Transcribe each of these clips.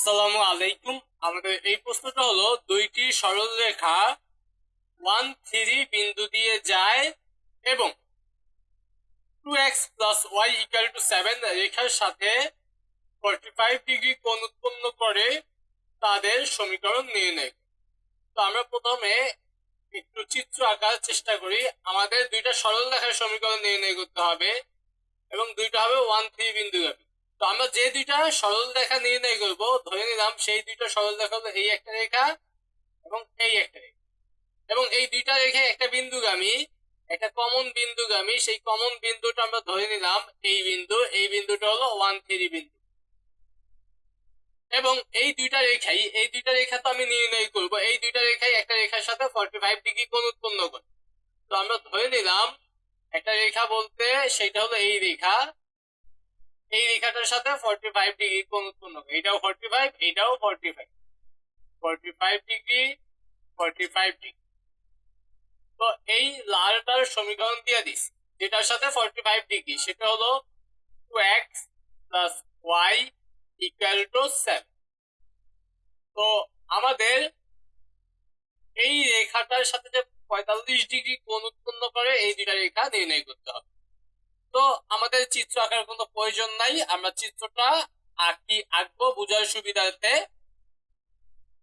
আসসালামু আলাইকুম। আমাদের এই প্রশ্নটা হলো, দুইটি সরল রেখা ওয়ান থ্রি বিন্দু দিয়ে যায় এবং two X plus Y equal to seven রেখার সাথে ফর্টি ফাইভ ডিগ্রি কোণ উৎপন্ন করে তাদের সমীকরণ নিয়ে নেয়। তো আমরা প্রথমে একটু চিত্র আঁকার চেষ্টা করি। আমাদের দুইটা সরল রেখার সমীকরণ নির্ণয় করতে হবে এবং দুইটা হবে ওয়ান থ্রি বিন্দু বিন্দুগামী। তো আমরা যে দুইটা সরল রেখা নির্ণয় করব, ধরে নিলাম সেই দুইটা সরল রেখা হলো এই একটা রেখা এবং এই একটা রেখা। এবং এই দুইটা রেখে একটা বিন্দুগামী, একটা কমন বিন্দুগামী, সেই কমন বিন্দুটা আমরা ধরে নিলাম এই বিন্দু, এই বিন্দুটা হলো ওয়ান থ্রি বিন্দু। এবং এই দুইটা রেখাই, এই দুইটা রেখা তো আমি নির্ণয় করব, এই দুইটা রেখাই একটা রেখার সাথে ফর্টি ফাইভ ডিগ্রি কোণ উৎপন্ন করে। তো আমরা ধরে নিলাম, একটা রেখা বলতে সেটা হলো এই রেখা এই রেখাটার সাথে ফর্টি ফাইভ ডিগ্রি কোণ উৎপন্ন করে এটাও ফর্টি ফাইভ এটাও forty five forty five degree forty five degree তো এই লালটার সমীকরণ দিয়ে দিস, যেটার সাথে ফর্টি ফাইভ ডিগ্রি সেটা হলো two x plus y equal to seven তো আমাদের এই রেখাটার সাথে যে পঁয়তাল্লিশ ডিগ্রি কোণ উৎপন্ন করে, এই দুটা রেখা নির্ণয় করতে হবে। তো আমাদের চিত্র আঁকার কোনো প্রয়োজন নাই। আমরা চিত্রটা আঁকি, আঁকবো, বোঝার সুবিধাতে।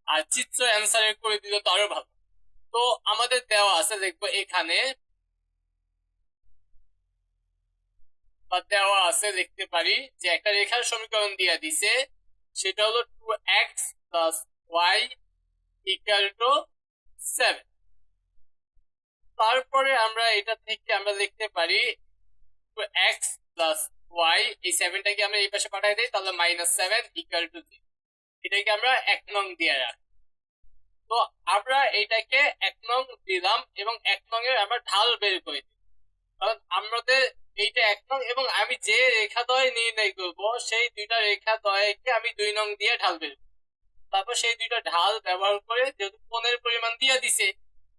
আর চিত্র অ্যান্সার করে দিলে তো আরও ভালো। তো আমাদের দেওয়া আছে, দেখব এখানে। বা দেওয়া আছে, দেখতে পারি যে একটা রেখার সমীকরণ দিয়ে দিছে। সেটা হলো two x plus y equal to seven তারপরে আমরা এটা থেকে আমরা লিখতে পারি এক্স প্লাস ওয়াই এই সেভেনটাকে আমরা এই পাশে পাঠাই দিই, তাহলে মাইনাস সেভেন ইকুয়াল টু এটাকে আমরা এক নং দিয়ে রাখি। তো আমরা এটাকে এক নং দিলাম এবং এক নং এর আমরা ঢাল বের করে দিই। কারণ আমাদের এইটা এক নং এবং আমি যে রেখা দ্বয় নির্ণয় করব, সেই দুইটা রেখা দ্বয়কে আমি দুই নং দিয়ে ঢাল বের। তারপর সেই দুইটা ঢাল ব্যবহার করে যেহেতু কোণের পরিমাণ দিয়ে দিছে,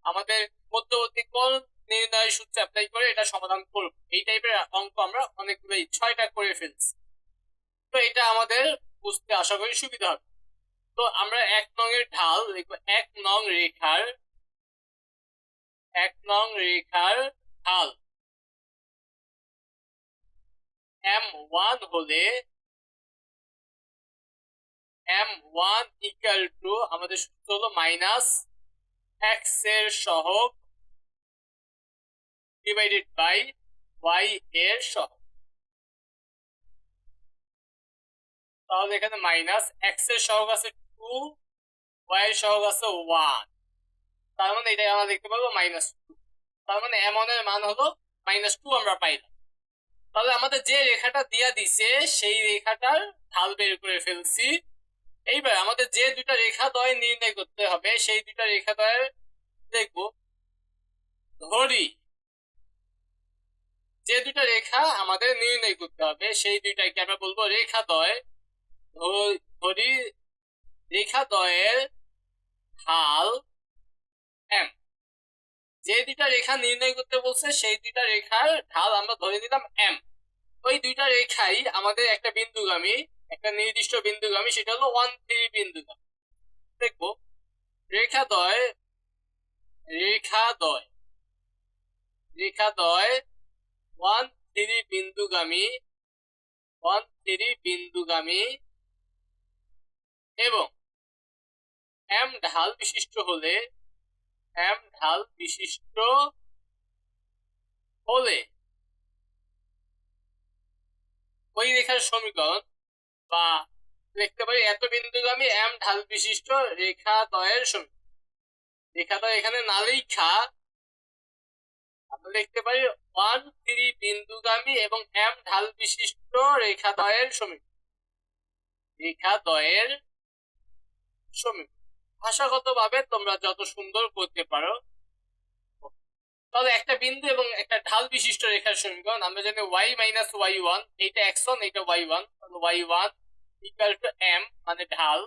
আমাদের মধ্যবর্তী কোণ নির্ণয় সূত্র অ্যাপ্লাই করে এটা সমাধান করব। এই টাইপের অঙ্ক আমরা অনেকগুলো ছয়টা করে ফেলছি। তো এটা আমাদের বুঝতে আশা করি সুবিধা হবে। তো আমরা এক নং এর ঢাল লিখব, এক নং রেখার, এক নং রেখার ঢাল। এম ওয়ান হলে এম ওয়ান ইকাল টু আমাদের সূত্র হলো মাইনাস এক্সের সহগ ডিভাইডেড বাই ওয়াই এর সহগ তাহলে এখানে মাইনাস এক্সের সহগ আছে টু ওয়াই এর সহগ আছে ওয়ান তার মানে এটা আমরা দেখতে পাবো মাইনাস টু তার মানে এম এর মান হলো মাইনাস টু আমরা পাইলাম। তাহলে আমাদের যে রেখাটা দিয়া দিছে, সেই রেখাটার ঢাল বের করে ফেলছি। এইবার আমাদের যে দুইটা রেখা দ্বয় নির্ণয় করতে হবে, সেই দুইটা রেখা দ্বয়ের দেখব। ধরি যে দুইটা রেখা আমাদের নির্ণয় করতে হবে, সেই দুইটাকে আমরা বলব রেখা দ্বয় ধ- ধরি রেখা দ্বয়ের ঢাল এম যে দুইটা রেখা নির্ণয় করতে বলছে, সেই দুইটা রেখার ঢাল আমরা ধরে নিলাম এম ওই দুইটা রেখাই আমাদের একটা বিন্দুগামী, একটা নির্দিষ্ট বিন্দুগামী, সেটা হলো ওয়ান থ্রি বিন্দুগামী। দেখব, রেখা দ্বয় রেখা দ্বয় রেখা দ্বয় ওয়ান থ্রি বিন্দুগামী ওয়ান থ্রি বিন্দুগামী এবং এম ঢাল বিশিষ্ট হলে, এম ঢাল বিশিষ্ট হলে ওই রেখার সমীকরণ বা লিখতে পারি এত বিন্দুগামী এম ঢাল বিশিষ্ট রেখা দ্বয়ের সমীকরণ। রেখা দ্বয় এখানে না আমরা লিখতে পারি ওয়ান থ্রি বিন্দুগামী এবং এম ঢাল বিশিষ্ট রেখা দ্বয়ের সমীকরণ। রেখা দ্বয়ের সমীকরণ। ভাষাগত ভাবে তোমরা যত সুন্দর করতে পারো। তাহলে একটা বিন্দু এবং একটা ঢাল বিশিষ্ট রেখার সমীকরণ, আমরা জানি ওয়াই মাইনাস ওয়াই ওয়ান এইটা এক্স ওয়ান এইটা y one y one equal to m মানে ঢাল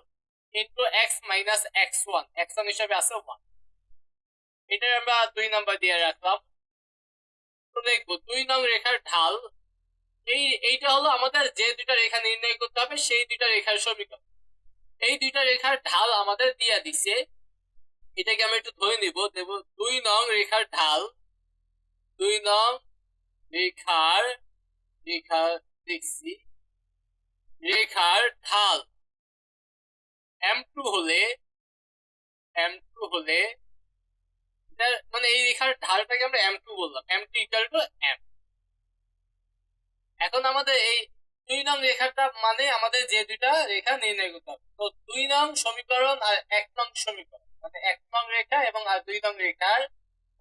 into x minus x one x one হিসাবে আছে ওয়ান এটা আমরা দুই নাম্বার দিয়ে রাখলাম। দেখব। দুই নং রেখার ঢাল, এই, এইটা হলো আমাদের যে দুইটা রেখা নির্ণয় করতে হবে, সেই দুইটা রেখার সমীকরণ। এই দুইটা রেখার ঢাল আমাদের দিয়া দিছে। এটাকে আমরা একটু ধরে নিব। দেব দুই নং রেখার ঢাল, দুই নং রেখার, রেখা দেখছি, রেখার ঢাল। এম টু হলে এম টু হলে মানে এই রেখার ঢালটাকে আমরা এম টু বললাম। M two equal to m এখন আমাদের এই দুই নং রেখাটা মানে আমাদের যে দুইটা রেখা নির্ণয় করতে হবে। তো দুই নং সমীকরণ আর এক নং সমীকরণ। মানে এক নং রেখা এবং আর দুই নং রেখার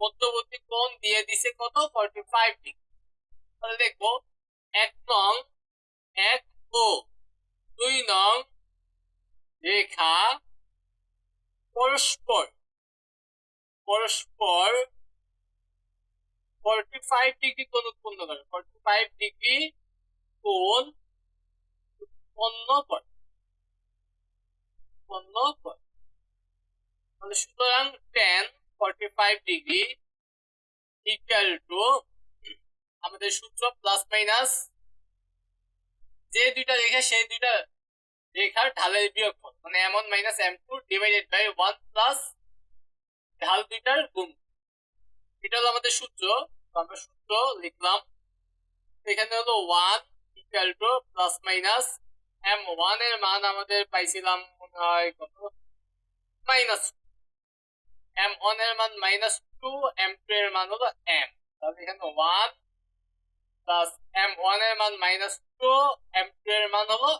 মধ্যবর্তী কোণ দিয়ে দিছে কত? ফর্টি ফাইভ ডিগ্রি তাহলে দেখব, এক নং, এক ও, দুই নং রেখা পরস্পর পরস্পর ফর্টি ফাইভ ডিগ্রি কোণ উৎপন্ন করে। ফর্টি ফাইভ ডিগ্রি কোণ উৎপন্ন করে। উৎপন্ন করে। তাহলে সুতরাং tan forty five degree equal to আমাদের সূত্র প্লাস মাইনাস যে দুইটা রেখা, সেই দুইটা রেখার ঢালের বিয়োগফল। মানে এমন minus m two divided by one plus ঢাল দুইটার গুণ। এটা হলো আমাদের সূত্র। আমরা সূত্র লিখলাম, এখানে হলো one equal to plus minus m ওয়ানের মান আমাদের পাইছিলাম মনে হয় কত? মাইনাস এম ওয়ানের মান মাইনাস টু এম টু এর মান হলো এম তাহলে এখানে ওয়ান প্লাস এম ওয়ানের মান মাইনাস টু এম টু এর মান হলো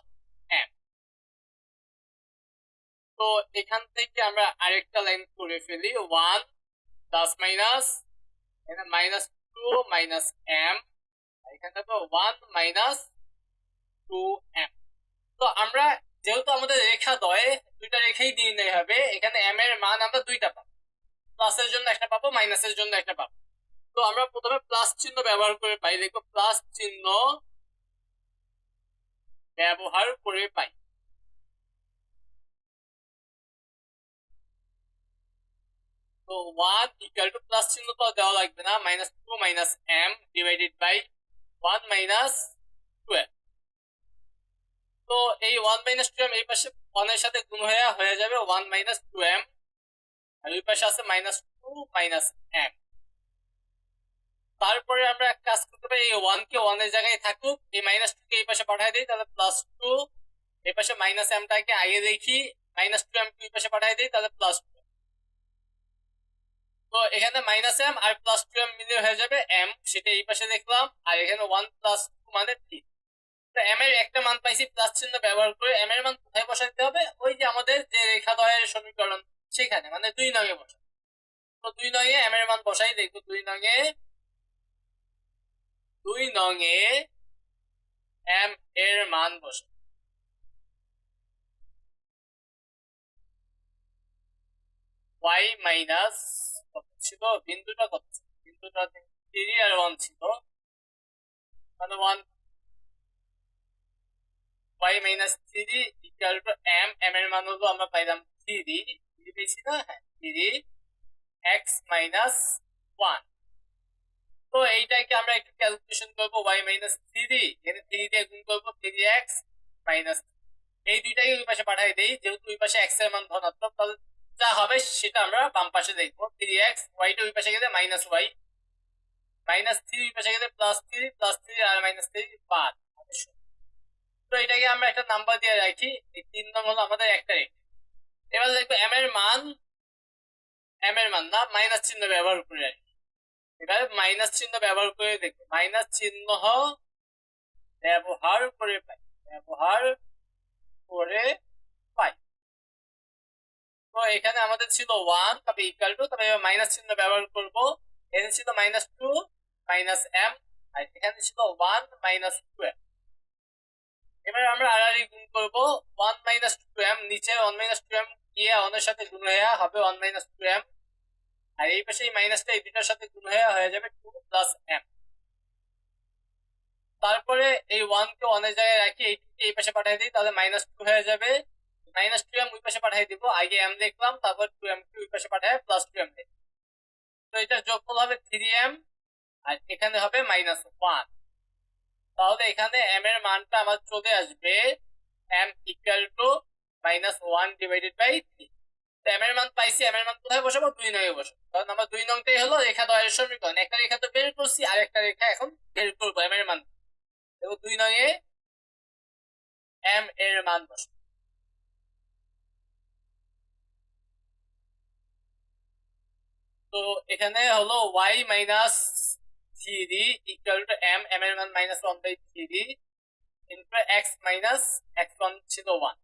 তো এখান থেকে আমরা আরেকটা লাইন করে ফেলি। ওয়ান প্লাস মাইনাস এখানে মাইনাস টু মাইনাস এম এখানে থাকবে ওয়ান মাইনাস টু এম তো আমরা যেহেতু আমাদের রেখা দয় দুইটা রেখাই নির্ণয় হবে, এখানে এম এর মান আমরা দুইটা পাবো। প্লাসের জন্য একটা পাবো মাইনাসের জন্য একটা পাবো। তো আমরা প্রথমে প্লাস চিহ্ন ব্যবহার করে পাই, দেখো প্লাস চিহ্ন ব্যবহার করে পাই। তো ওয়ান ইকুয়াল টু প্লাস চিহ্ন তো দেওয়া লাগবে না minus two minus m divided by one minus twelve তো এই ওয়ান মাইনাস টু এম এই পাশে ওয়ানের সাথে গুণ হয়ে হয়ে যাবে ওয়ান মাইনাস টু এম আর ওই পাশে আছে মাইনাস টু মাইনাস এম তারপরে আমরা এক কাজ করতে পারি, এই ওয়ান কে ওয়ানের জায়গায় থাকুক, এই মাইনাস টু কে এই পাশে পাঠিয়ে দিই, তাহলে প্লাস টু এই পাশে মাইনাস এমটাকে আগে দেখি মাইনাস টু এম টু এই পাশে পাঠিয়ে দিই, তাহলে প্লাস টু তো এখানে মাইনাস এম আর প্লাস টু এম মিলে হয়ে যাবে এম সেটা এই পাশে দেখলাম, আর এখানে ওয়ান প্লাস টু মানে থ্রি তো এম এর একটা মান পাইছি প্লাস চিহ্ন ব্যবহার করে এম এর মান কোথায় বসাইতে হবে? ওই যে আমাদের যে রেখা দ্বয়ের সমীকরণ, সেখানে মানে দুই নঙে বসা তো দুই নঙে এম এর মান বসাই, দেখব দুই নঙে দুই নঙে এম এর মান বসে ওয়াই মাইনাস ছিল বিন্দুটা কত? বিন্দুটা থ্রি আর ওয়ান ছিল। মানে one y minus three equal to m m এর মান হলো আমরা পাইলাম থ্রি থ্রি পেয়েছি না? হ্যাঁ থ্রি এক্স মাইনাস ওয়ান তো এইটাকে আমরা একটু ক্যালকুলেশন করব ওয়াই মাইনাস থ্রি এখানে থ্রি দিয়ে গুণ করব থ্রি এক্স মাইনাস এই দুইটাকে ওই পাশে পাঠাই দেই, যেহেতু ওই পাশে এক্সের মান ধনাত্মক, তাহলে যা হবে সেটা আমরা বাম পাশে দেখব। থ্রি এক্স ওয়াইটা ওই পাশে গেলে মাইনাস ওয়াই মাইনাস থ্রি ওই পাশে গেলে প্লাস থ্রি প্লাস থ্রি আর মাইনাস থ্রি পাঁচ। তো এটাকে আমরা একটা নাম্বার দিয়ে রাখি, এই তিন নং হলো আমাদের একটা রেখা। এবার দেখব এম এর মান এম এর মান না মাইনাস চিহ্ন ব্যবহার করে রাখি। এবার মাইনাস চিহ্ন ব্যবহার করে দেখব মাইনাস চিহ্ন ব্যবহার করে পাই। ব্যবহার করে এখানে আমাদের ছিল ওয়ান তবে ইকুয়াল টু তবে মাইনাস চিহ্ন ব্যবহার করব। এখানে ছিল মাইনাস টু মাইনাস এম আর এখানে ছিল ওয়ান মাইনাস টু এম এবার আমরা আড়াআড়ি গুণ করব। ওয়ান মাইনাস টু এম নিচে ওয়ান মাইনাস টু এম গিয়ে ওয়ানের সাথে গুণ হয়ে হবে ওয়ান মাইনাস টু এম আর এই পাশে এই মাইনাসটা এই দুটার সাথে গুণ হয়ে হয়ে যাবে টু প্লাস এম তারপরে এই ওয়ানকে ওয়ানের জায়গায় রাখি, এই এই পাশে পাঠিয়ে দিই, তাহলে মাইনাস টু হয়ে যাবে। মাইনাস টু এম ওই পাশে পাঠিয়ে দিব। আগে এম দেখলাম, তারপর টু এম ওই পাশে পাঠায় প্লাস টু এম তো এটা যোগফল হবে থ্রি এম আর এখানে হবে মাইনাস ওয়ান তাহলে এখানে এম এর মানটা আমার চলে আসবে m equal to minus one divided by three m এর মান পাইছি এম এর মান কোথায় বসাবো? দুই নয়ে বসাবো। কারণ আমার দুই নংটাই হলো, রেখা দয়ের সমীকরণ। একটা রেখা তো বের করছি, আর একটা রেখা এখন বের করব এম এর মান। এবং দুই নয়ে এম এর মান বসাবো। তো এখানে হলো y minus three equal to m m এর মান minus one by three into x minus x one ছিল ওয়ান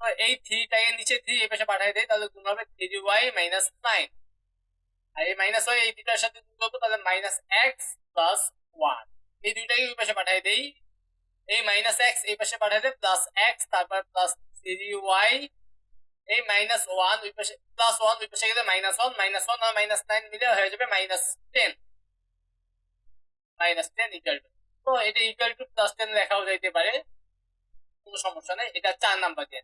তো এই থ্রিটাকে নিচে থ্রি এই পাশে পাঠিয়ে দেয়, তাহলে গুণ হবে থ্রি ওয়াই মাইনাস নাইন আর এই মাইনাস ওয়াই এই দুটার সাথে গুণ করব, তাহলে মাইনাস এক্স প্লাস ওয়ান এই দুইটাকে ওই পাশে পাঠিয়ে দেই। এই মাইনাস এক্স এই পাশে পাঠিয়ে দেয় প্লাস এক্স তারপর প্লাস থ্রি ওয়াই এই মাইনাস ওয়ান ওই পাশে প্লাস ওয়ান ওই পাশে গেলে মাইনাস ওয়ান মাইনাস ওয়ান আর মাইনাস নাইন মিলে হয়ে যাবে minus ten minus ten equal to তো এটা ইকুয়াল টু প্লাস টেন লেখাও যাইতে পারে কোনো সমস্যা নেই এটা চার নাম্বার দিয়ে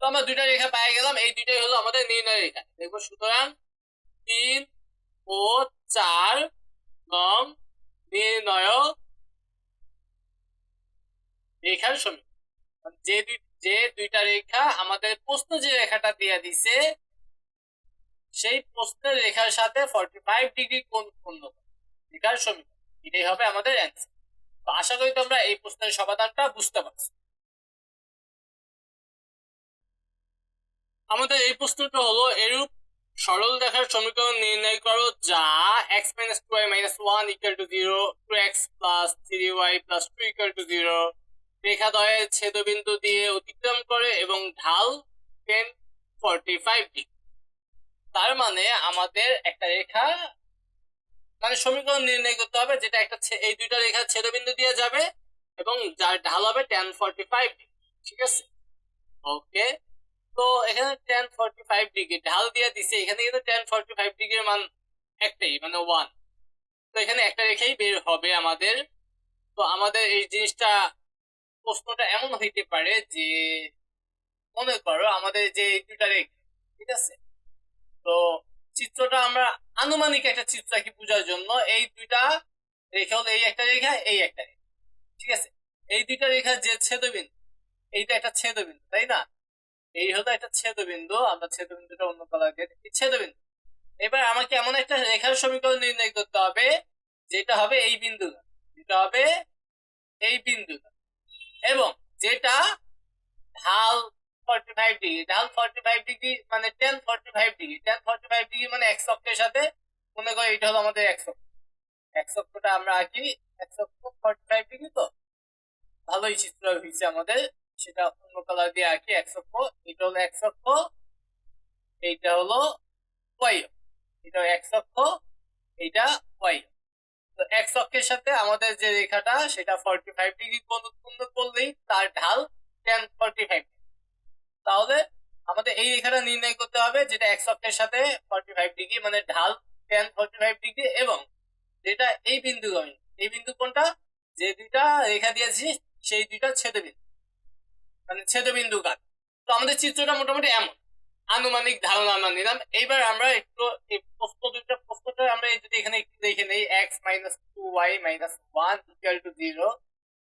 তো আমরা দুইটা রেখা পেয়ে গেলাম এই দুইটাই হলো আমাদের নির্ণয় রেখা দেখব সুতরাং তিন ও চার নং নির্ণয় রেখার সমীকরণ যে দুই যে দুইটা রেখা আমাদের প্রশ্ন যে রেখাটা দিয়ে দিছে, সেই প্রশ্নের রেখার সাথে ফর্টি ফাইভ ডিগ্রি কোণ উৎপন্ন রেখার সমীকরণ। এটাই হবে আমাদের অ্যান্সার আশা করি তোমরা এই প্রশ্নের সমাধানটা বুঝতে পারছ। আমাদের এই প্রশ্নটা হলো, এরূপ সরল রেখার সমীকরণ নির্ণয় করো যা x minus two y minus one equal to zero two x plus three y plus two equal to zero রেখাদ্বয়ের ছেদবিন্দু দিয়ে অতিক্রম করে এবং ঢাল টেন ফর্টি ফাইভ ডিগ্রি তার মানে আমাদের একটা রেখা মানে সমীকরণ নির্ণয় করতে হবে যেটা একটা এই দুইটা রেখা ছেদবিন্দু দিয়ে যাবে এবং যার ঢাল হবে টেন ফর্টি ফাইভ ডিগ্রি ঠিক আছে? ওকে তো এখানে টেন ফর্টি ফাইভ ডিগ্রি ঢাল দিয়ে দিছে। এখানে কিন্তু টেন ফর্টি ফাইভ ডিগ্রির মান একটাই মানে ওয়ান তো এখানে একটা রেখাই বের হবে আমাদের। তো আমাদের এই জিনিসটা প্রশ্নটা এমন হইতে পারে যে, মনে করো আমাদের যে রেখা ঠিক আছে? তো চিত্রটা আমরা আনুমানিক একটা চিত্র কি বোঝার জন্য এই দুইটা রেখা হলো এই একটা রেখা, এই একটা রেখা। ঠিক আছে? এই দুইটা রেখার যে ছেদবিন্দু, এইটা একটা ছেদবিন্দু, তাই না? এই হলো একটা ছেদবিন্দু, আমরা ছেদবিন্দুটা অন্য কালার দিয়ে ছেদবিন্দু। এবার আমাকে এমন একটা রেখার সমীকরণ নির্ণয় করতে হবে, যেটা হবে এই বিন্দু যেটা হবে এই বিন্দু এবং যেটা ঢাল ফর্টি ফাইভ ডিগ্রি ঢাল ফর্টি ফাইভ ডিগ্রি মানে tan forty five degree tan forty five degree মানে এক অক্ষের সাথে মনে করো এটা হলো আমাদের এক অক্ষ এক অক্ষটা আমরা আঁকি, এক অক্ষ ফর্টি ফাইভ ডিগ্রি তো? ভালোই চিত্র হয়েছে আমাদের, সেটা অন্য কালার দিয়ে আঁকি, এক অক্ষ এটা হলো এক অক্ষ এইটা হলো ওয়াই, এটা এক অক্ষ এইটা ওয়াই। এক অক্ষের সাথে আমাদের যে রেখাটা, সেটা ফর্টি ফাইভ ডিগ্রি কোণ উৎপন্ন করলেই তার ঢাল টেন ফর্টি ফাইভ তাহলে আমাদের এই রেখাটা নির্ণয় করতে হবে যেটা এক অক্ষের সাথে ফর্টি ফাইভ ডিগ্রি মানে ঢাল টেন ফর্টি ফাইভ ডিগ্রি এবং যেটা এই বিন্দু এই বিন্দু কোনটা যে দুইটা রেখা দিয়েছি, সেই দুইটা ছেদবিন্দু মানে ছেদবিন্দু কাট তো আমাদের চিত্রটা মোটামুটি এমন। আনুমানিক ধারণা আমরা নিলাম। এইবার আমরা একটু এই প্রশ্ন দুইটা প্রশ্নটা আমরা যদি এখানে একটু দেখে নেই x minus two y minus one equal to zero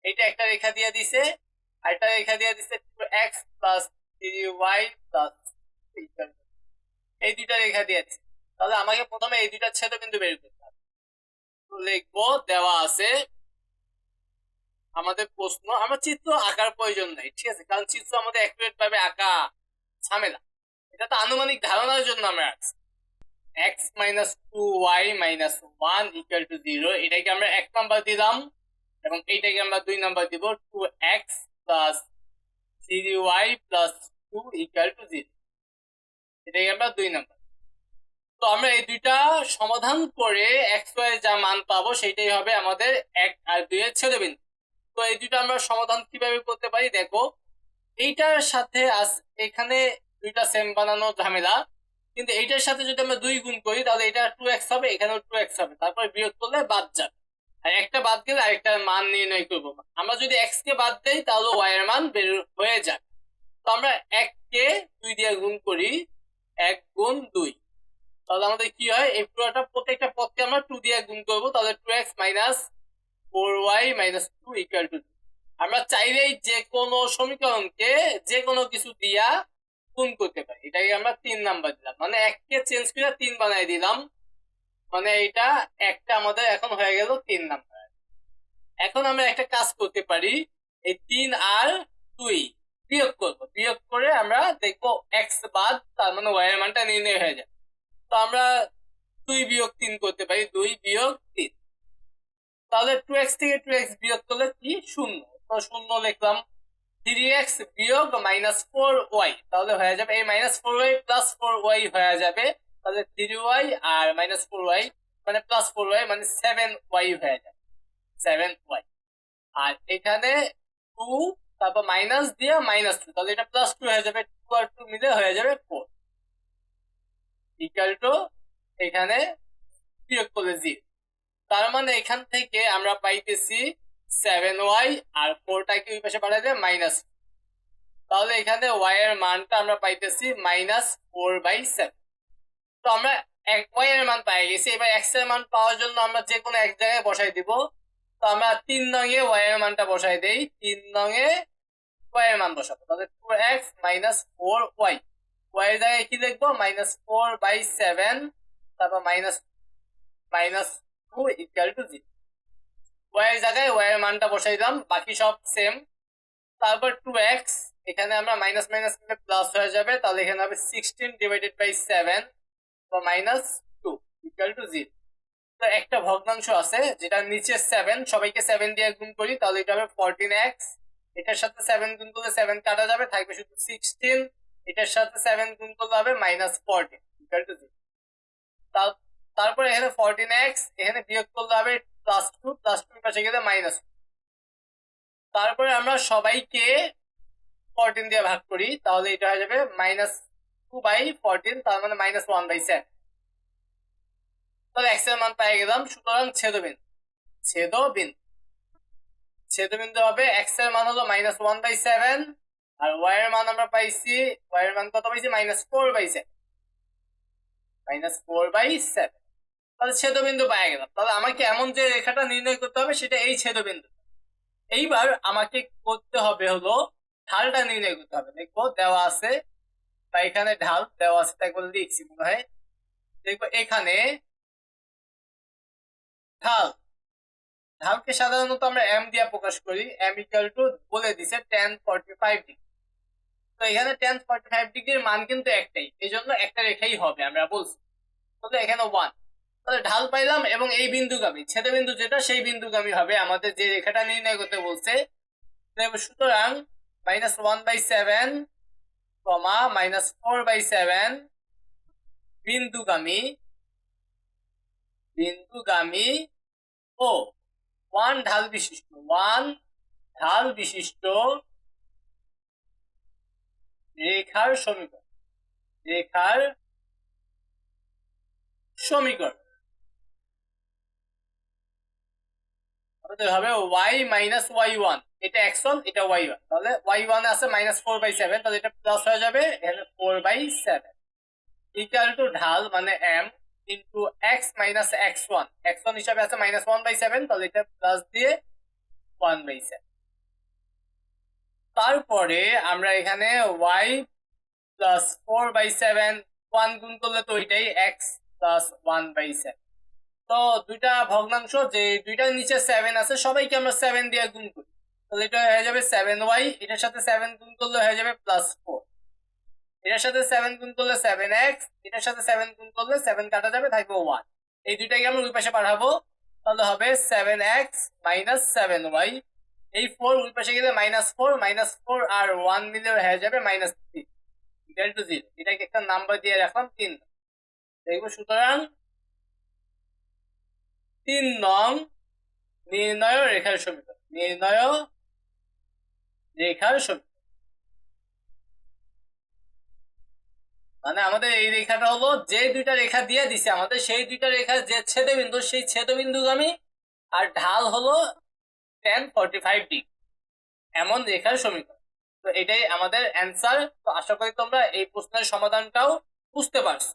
এইটা একটা রেখা দিয়ে দিছে, আর একটা রেখা দিয়ে দিছে x plus three y plus এই দুইটা রেখা দিয়ে দিছে। তাহলে আমাকে প্রথমে এই দুইটা ছেদবিন্দু বের করতে হবে। লিখব, দেওয়া আছে আমাদের প্রশ্ন। আমার চিত্র আঁকার প্রয়োজন নাই, ঠিক আছে? কারণ চিত্র আমাদের অ্যাকুরেট ভাবে আঁকা ঝামেলা। এটা তো আনুমানিক ধারণার জন্য আমরা আছি। X minus two y minus one equal to zero এটাকে আমরা এক নাম্বার দিলাম এবং এইটাকে আমরা দুই নাম্বার দিব two x plus three y plus two equal to zero এটাকে আমরা দুই নাম্বার তো আমরা এই দুইটা সমাধান করে এক্স ওয়াই যা মান পাবো সেটাই হবে আমাদের এক আর দুই এর ছেদবিন্দু তো এই দুইটা আমরা সমাধান কীভাবে করতে পারি? দেখো, এইটার সাথে আস- এখানে দুইটা সেম বানানো ঝামেলা। কিন্তু এইটার সাথে যদি আমরা দুই গুণ করি, তাহলে এটা টু এক্স হবে, এখানেও টু এক্স হবে। তারপরে বিয়োগ করলে বাদ যাবে। আর একটা বাদ গেলে আরেকটার মান নির্ণয় করব। আমরা যদি এক্স কে বাদ দেই, তাহলে ওয়াই এর মান বের হয়ে যাবে। তো আমরা এক কে দুই দিয়ে গুণ করি, এক গুণ দুই। তাহলে আমাদের কি হয়? এই পুরোটা প্রত্যেকটা পদকে আমরা টু দিয়ে গুণ করব। তাহলে two x minus four y minus two equal to আমরা চাইলেই যে কোনো সমীকরণকে, যে কোনো কিছু দিয়া গুণ করতে পারি। এটাকে আমরা তিন নাম্বার দিলাম। মানে এককে চেঞ্জ করে তিন বানাই দিলাম। মানে এটা একটা আমাদের এখন হয়ে গেল তিন নাম্বার। এখন আমরা একটা কাজ করতে পারি, এই তিন আর দুই বিয়োগ করব। বিয়োগ করে আমরা দেখব এক্স বাদ, তার মানে ওয়াই এর মানটা নির্ণয় হয়ে যায় তো আমরা দুই বিয়োগ তিন করতে পারি, দুই বিয়োগ তিন। তাহলে টু এক্স থেকে টু এক্স বিয়োগ করলে কি? শূন্য। তো শূন্য লিখলাম থ্রি এক্স বিয়োগ মাইনাস ফোর ওয়াই তাহলে হয়ে যাবে, এই minus four y plus four y হয়ে যাবে, তাহলে থ্রি ওয়াই আর মাইনাস ফোর ওয়াই মানে প্লাস ফোর ওয়াই মানে সেভেন ওয়াই হয়ে যাবে সেভেন ওয়াই আর এখানে টু তারপর মাইনাস দিয়ে মাইনাস টু তাহলে এটা প্লাস টু হয়ে যাবে টু আর টু মিলে হয়ে যাবে ফোর ইকাল টু এখানে বিয়োগ করলে জিরো তার মানে এখান থেকে আমরা পাইতেছি সেভেন ওয়াই আর ফোরটাকে ওই পাশে বাড়ালে মাইনাস তাহলে এখানে ওয়াই এর মানটা আমরা পাইতেছি মাইনাস ফোর বাই সেভেন তো আমরা এক ওয়াই এর মান পাই গেছি, এবার এক্সের মান পাওয়ার জন্য আমরা যে কোনো এক জায়গায় বসাই দিব। তো আমরা তিন নঙে ওয়াই এর মানটা বসাই দেই, তিন নঙে ওয়াই এর মান বসাবো। তাহলে two x minus four y y এর জায়গায় কি লিখব? মাইনাস ফোর বাই সেভেন তারপর minus minus two equal to zero y এর জায়গায় ওয়াই এর মানটা বসাই দিলাম, বাকি সব সেম তারপর টু এক্স এখানে আমরা মাইনাস মাইনাস করলে প্লাস হয়ে যাবে, তাহলে এখানে হবে sixteen divided by seven minus two equal to zero তো একটা ভগ্নাংশ আছে, যেটা নিচে সেভেন সবাইকে সেভেন দিয়ে গুণ করি, তাহলে এটা হবে ফোরটিন এক্স এটার সাথে সেভেন গুণ করলে সেভেন কাটা যাবে, থাকবে শুধু সিক্সটিন এটার সাথে সেভেন গুণ করলে হবে minus fourteen equal to zero তারপরে এখানে ফোরটিন এক্স এখানে বিয়োগ করলে হবে প্লাস টু প্লাস টু পাশে গেলে মাইনাস তারপরে আমরা সবাইকে ফোরটিন দিয়ে ভাগ করি, তাহলে এটা হয়ে যাবে মাইনাস টু বাই ফোরটিন তার মানে মাইনাস ওয়ান বাই সেভেন তাহলে এক্সের মান পেয়ে গেলাম, সুতরাং ছেদবিন্দু ছেদবিন্দু ছেদবিন্দু হবে এক্সের মান হলো মাইনাস ওয়ান বাই সেভেন আর ওয়াই মান আমরা পাইছি ওয়াই মান কত পাইছি? Minus four by seven minus four by seven তাহলে ছেদবিন্দু পেয়ে গেলাম তাহলে আমাকে এমন যে রেখাটা নির্ণয় করতে হবে, সেটা এই ছেদবিন্দু। এইবার আমাকে করতে হবে হলো ঢালটা নির্ণয় করতে হবে। দেখব দেওয়া আছে, বা এখানে ঢাল দেওয়া আছে, তাই বলে লিখছি মনে হয়। দেখব এখানে ঢাল। ঢালকে সাধারণত আমরা এম দিয়ে প্রকাশ করি। এম ইকুয়াল টু বলে দিছে টেন ফর্টি ফাইভ ডিগ্রি তো এখানে টেন ফর্টি ফাইভ ডিগ্রির মান কিন্তু একটাই। এই জন্য একটা রেখাই হবে, আমরা বলছি। তাহলে এখানে ওয়ান তাহলে ঢাল পাইলাম এবং এই বিন্দুগামী, ছেদবিন্দু যেটা, সেই বিন্দুগামী হবে আমাদের যে রেখাটা নির্ণয় করতে বলছে। সুতরাং minus one by seven comma minus four by seven বিন্দুগামী বিন্দুগামী ও ওয়ান ঢাল বিশিষ্ট ওয়ান ঢাল বিশিষ্ট রেখার সমীকরণ রেখার সমীকরণ। হবে ওয়াই মাইনাস ওয়াই ওয়ান এটা এক্স এটা ওয়াই ওয়ান তাহলে ওয়াই আছে মাইনাস ফোর বাই সেভেন তাহলে এটা প্লাস হয়ে যাবে এখানে four by seven equal to ঢাল মানে m into x minus x one x one হিসাবে আছে মাইনাস ওয়ান বাই সেভেন তাহলে এটা প্লাস দিয়ে ওয়ান বাই সেভেন তারপরে আমরা এখানে y plus four by seven one গুণ করলে তো ওইটাই x plus one by seven তো দুইটা ভগ্নাংশ, যে দুইটার নিচে সেভেন আছে, সবাইকে আমরা সেভেন দিয়ে গুণ করি। তাহলে এটা হয়ে যাবে সেভেন ওয়াই এটার সাথে সেভেন গুণ করলে হয়ে যাবে প্লাস ফোর এটার সাথে সেভেন গুণ করলে সেভেন এক্স এটার সাথে সেভেন গুণ করলে সেভেন কাটা যাবে, থাকবে ওয়ান এই দুইটাকে আমরা ওই পাশে পাঠাবো। তাহলে হবে seven x minus seven y এই ফোর ওই পাশে গেলে মাইনাস ফোর মাইনাস ফোর আর ওয়ান মিলে হয়ে যাবে minus three equal to zero এটাকে একটা নাম্বার দিয়ে রাখলাম, তিন। দেখব সুতরাং তিন নং নির্ণয় রেখার সমীকরণ। নির্ণয় রেখার সমীকরণ। মানে আমাদের এই রেখাটা হলো যে দুইটা রেখা দিয়ে দিছে আমাদের, সেই দুইটা রেখা যে ছেদবিন্দু, সেই ছেদবিন্দুগামী আর ঢাল হলো টেন ফর্টি ফাইভ ডিগ্রি এমন রেখার সমীকরণ। তো এটাই আমাদের অ্যান্সার তো আশা করি তোমরা এই প্রশ্নের সমাধানটাও বুঝতে পারছ।